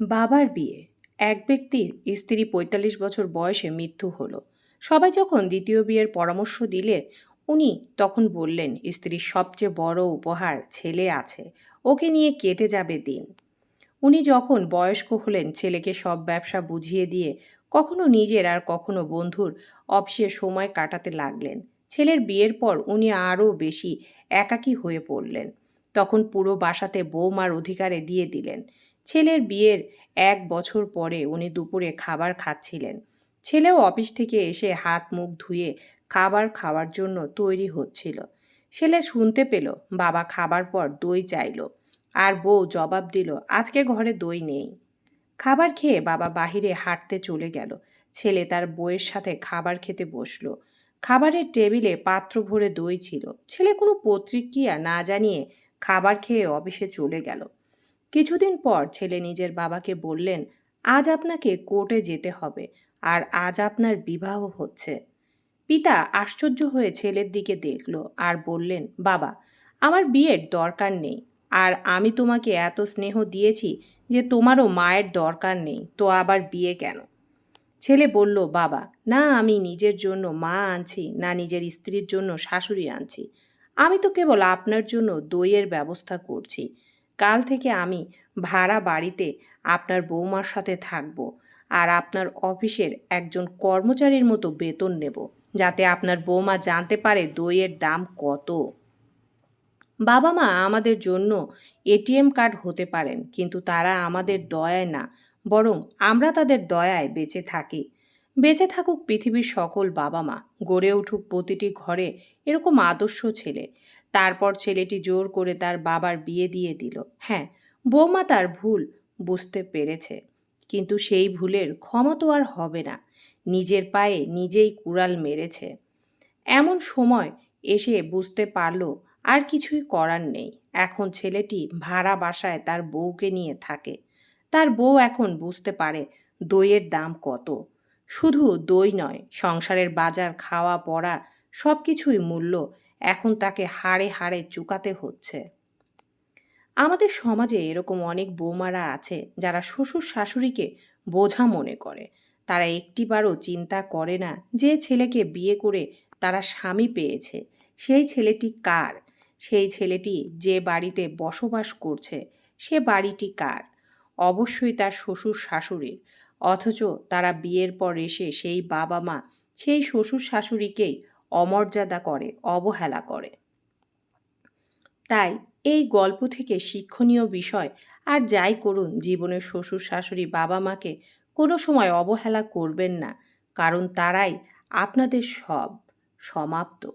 বাবার বিয়ে। এক ব্যক্তির স্ত্রী পঁয়তাল্লিশ বছর বয়সে মৃত্যু হলো। সবাই যখন দ্বিতীয় বিয়ের পরামর্শ দিলে, উনি তখন বললেন, স্ত্রীর সবচেয়ে বড় উপহার ছেলে আছে, ওকে নিয়ে কেটে যাবে দিন। উনি যখন বয়স্ক হলেন, ছেলেকে সব ব্যবসা বুঝিয়ে দিয়ে কখনো নিজের আর কখনো বন্ধুর অফিসে সময় কাটাতে লাগলেন। ছেলের বিয়ের পর উনি আরও বেশি একাকী হয়ে পড়লেন। তখন পুরো বাসাতে বৌমার অধিকারে দিয়ে দিলেন। ছেলের বিয়ের এক বছর পরে উনি দুপুরে খাবার খাচ্ছিলেন। ছেলেও অফিস থেকে এসে হাত মুখ ধুয়ে খাবার খাওয়ার জন্য তৈরি হচ্ছিল। ছেলে শুনতে পেল, বাবা খাবার পর দই চাইল। আর বউ জবাব দিল, আজকে ঘরে দই নেই। খাবার খেয়ে বাবা বাহিরে হাঁটতে চলে গেল। ছেলে তার বউয়ের সাথে খাবার খেতে বসল। খাবারের টেবিলে পাত্র ভরে দই ছিল। ছেলে কোনো প্রতিক্রিয়া না জানিয়ে খাবার খেয়ে অফিসে চলে গেল। কিছুদিন পর ছেলে নিজের বাবাকে বললেন, আজ আপনাকে কোর্টে যেতে হবে আর আজ আপনার বিবাহ হচ্ছে। পিতা আশ্চর্য হয়ে ছেলের দিকে দেখল আর বললেন, বাবা, আমার বিয়ের দরকার নেই আর আমি তোমাকে এত স্নেহ দিয়েছি যে তোমারও মায়ের দরকার নেই, তো আবার বিয়ে কেন? ছেলে বলল, বাবা, না আমি নিজের জন্য মা আনছি, না নিজের স্ত্রীর জন্য শাশুড়ি আনছি। আমি তো কেবল আপনার জন্য দইয়ের ব্যবস্থা করছি। কাল থেকে আমি ভাড়া বাড়িতে আপনার বৌমার সাথে থাকব আর আপনার অফিসের একজন কর্মচারীর মতো বেতন নেব, যাতে আপনার বৌমা জানতে পারে দইয়ের দাম কত। বাবা মা আমাদের জন্য এটিএম কার্ড হতে পারেন, কিন্তু তারা আমাদের দয়ায় না, বরং আমরা তাদের দয়ায় বেঁচে থাকি। বেঁচে থাকুক পৃথিবীর সকল বাবা মা গড়ে উঠুক প্রতিটি ঘরে এরকম আদর্শ ছেলে। তারপর ছেলেটি জোর করে তার বাবার বিয়ে দিয়ে দিল। হ্যাঁ বৌমা তার ভুল বুঝতে পেরেছে, কিন্তু সেই ভুলের ক্ষমা তো আর হবে না। নিজের পায়ে নিজেই কুড়াল মেরেছে। এমন সময় এসে বুঝতে পারল আর কিছুই করার নেই। এখন ছেলেটি ভাড়া বাসায় তার বউকে নিয়ে থাকে। তার বউ এখন বুঝতে পারে দইয়ের দাম কত। শুধু দই নয়, সংসারের বাজার, খাওয়া, পড়া সব কিছুই মূল্য এখন তাকে হাড়ে হাড়ে চুকাতে হচ্ছে। আমাদের সমাজে এরকম অনেক বৌমারা আছে যারা শ্বশুর শাশুড়িকে বোঝা মনে করে। তারা একটিবারও চিন্তা করে না যে ছেলেকে বিয়ে করে তারা স্বামী পেয়েছে। সেই ছেলেটি কার? সেই ছেলেটি যে বাড়িতে বসবাস করছে, সে বাড়িটি কার? অবশ্যই তার শ্বশুর শাশুড়ির। অথচ তারা বিয়ের পর এসে সেই বাবা মা সেই শ্বশুর শাশুড়িকেই অমর্যাদা করে, অবহেলা করে। তাই এই গল্প থেকে শিক্ষণীয় বিষয়, আর যাই করুন, জীবনের শ্বশুর শাশুড়ি বাবা মাকে কোনো সময় অবহেলা করবেন না, কারণ তারাই আপনাদের সব সমাপ্ত।